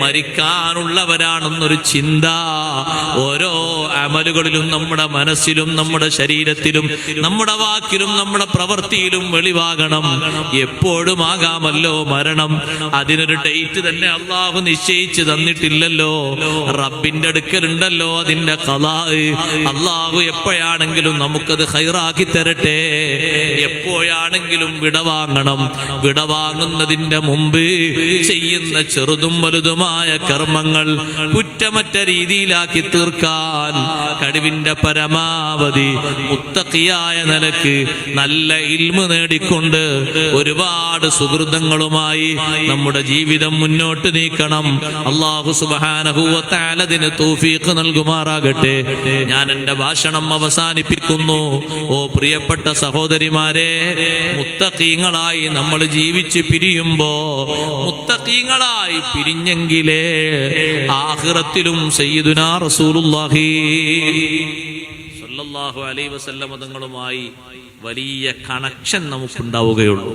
മരിക്കാനുള്ളവരാണെന്നൊരു ചിന്ത. ഓരോ അമലുകളിലും നമ്മുടെ മനസ്സിലും നമ്മുടെ ശരീരത്തിലും നമ്മുടെ വാക്കിലും നമ്മുടെ പ്രവൃത്തിയിലും വെളിവാകണം. എപ്പോഴും ആകാമല്ലോ മരണം. അതിനൊരു ഡേറ്റ് തന്നെ അള്ളാഹു നിശ്ചയിച്ചു തന്നിട്ടില്ലല്ലോ. റബ്ബിന്റെ അടുക്കലുണ്ടല്ലോ അതിന്റെ കഥ അള്ളാഹു എപ്പോഴാണെങ്കിലും നമുക്കത് ഹൈറാക്കി തരട്ടെ. എപ്പോഴാണെങ്കിലും വിടവാങ്ങണം. വിടവാങ്ങുന്നതിന്റെ മുമ്പ് ചെയ്യുന്ന ചെറുതും വലുതുമായ കർമ്മങ്ങൾ കുറ്റമറ്റ രീതിയിലാക്കി തീർക്കാൻ കഴിവിന്റെ പരമാവധി മുത്തക്കിയായ നിലയ്ക്ക് നല്ല ഇൽമ നേടിക്കൊണ്ട് ഒരുപാട് സുഹൃതങ്ങളുമായി നമ്മുടെ ജീവിതം മുന്നോട്ട് നീക്കണം. അള്ളാഹു സുബാനഹുവത്താലതിന് തൗഫീഖ് നൽകുമാറാകട്ടെ. ഞാൻ എന്റെ ഭാഷണം അവസാനിപ്പിക്കുന്നു. ഓ പ്രിയപ്പെട്ട സഹോദരിമാരെ മുത്തക്കീങ്ങളായി നമ്മൾ ജീവിച്ച് പിരിയുമ്പോ മുത്തക്കീങ്ങളായി പിരിഞ്ഞെങ്കിലേ ആഖിറത്തിലും സയ്യിദുനാ റസൂലുള്ളാഹി സല്ലല്ലാഹു അലൈഹി വസല്ലമ തങ്ങളുമായി വലിയ കണക്ഷൻ നമുക്കുണ്ടാവുകയുള്ളൂ.